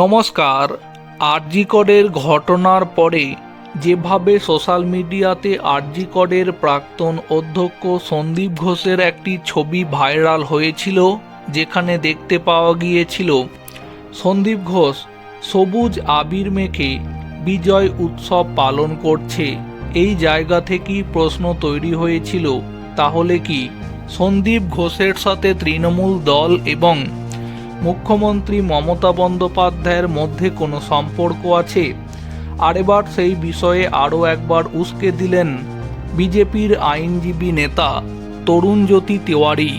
নমস্কার। আরজিকরের ঘটনার পরে যেভাবে সোশ্যাল মিডিয়াতে আরজিকরের প্রাক্তন অধ্যক্ষ সন্দীপ ঘোষের একটি ছবি ভাইরাল হয়েছিল, যেখানে দেখতে পাওয়া গিয়েছিল, সন্দীপ ঘোষ সবুজ আবির মেখে বিজয় উৎসব পালন করছে। এই জায়গা থেকেই প্রশ্ন তৈরি হয়েছিল, তাহলে কি সন্দীপ ঘোষের সাথে তৃণমূল দল এবং মুখ্যমন্ত্রী মমতা বন্দ্যোপাধ্যায়ের মধ্যে কোনো সম্পর্ক আছে? আর এবার সেই বিষয়ে আরও একবার উস্কে দিলেন বিজেপির আইনজীবী নেতা তরুণ জ্যোতি তেওয়ারি।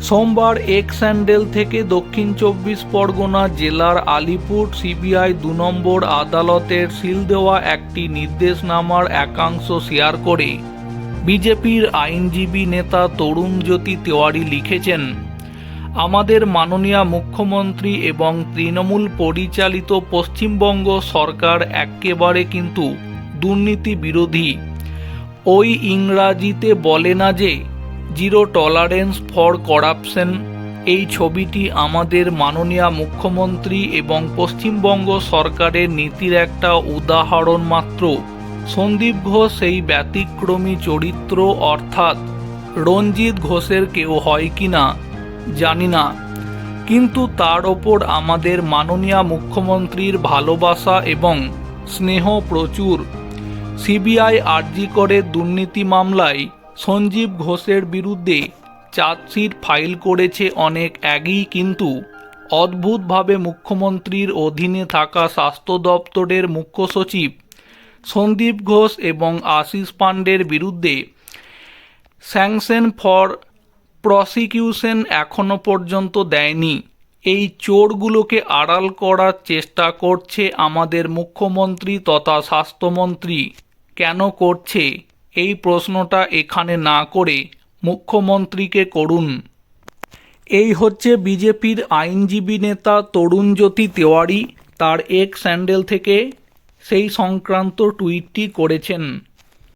সোমবার এক স্যান্ডেল থেকে দক্ষিণ চব্বিশ পরগনা জেলার আলিপুর সিবিআই দু নম্বর আদালতের সিল দেওয়া একটি নির্দেশনামার একাংশ শেয়ার করে বিজেপির আইনজীবী নেতা তরুণ জ্যোতি তেওয়ারি লিখেছেন আমাদের মাননীয় মুখ্যমন্ত্রী এবং তৃণমূল পরিচালিত পশ্চিমবঙ্গ সরকার একেবারে কিন্তু দুর্নীতি বিরোধী। ওই ইংরাজিতে বলে না যে, জিরো টলারেন্স ফর করাপশন এই ছবিটি আমাদের মাননীয় মুখ্যমন্ত্রী এবং পশ্চিমবঙ্গ সরকারের নীতির একটা উদাহরণ মাত্র। সন্দীপ ঘোষ সেই ব্যতিক্রমী চরিত্র অর্থাৎ রঞ্জিত ঘোষের কেউ হয় কি না জানি না। কিন্তু তার ওপর আমাদের মাননীয় মুখ্যমন্ত্রীর ভালোবাসা এবং স্নেহ প্রচুর। সিবিআই আরজি করে দুর্নীতি মামলায় সঞ্জীব ঘোষের বিরুদ্ধে চার্জশিট ফাইল করেছে অনেক আগেই কিন্তু অদ্ভুতভাবে মুখ্যমন্ত্রীর অধীনে থাকা স্বাস্থ্য দপ্তরের মুখ্য সচিব সন্দীপ ঘোষ এবং আশিস পাণ্ডের বিরুদ্ধে স্যাংশন ফর প্রসিকিউশন এখনও পর্যন্ত দেয়নি। এই চোরগুলোকে আড়াল করার চেষ্টা করছে আমাদের মুখ্যমন্ত্রী তথা স্বাস্থ্যমন্ত্রী। কেন করছে? এই প্রশ্নটা এখানে না করে মুখ্যমন্ত্রীকে করুন। এই হচ্ছে বিজেপির আইনজীবী নেতা তরুণ জ্যোতি তেওয়ারি, তার এক স্যান্ডেল থেকে সেই সংক্রান্ত টুইটটি করেছেন।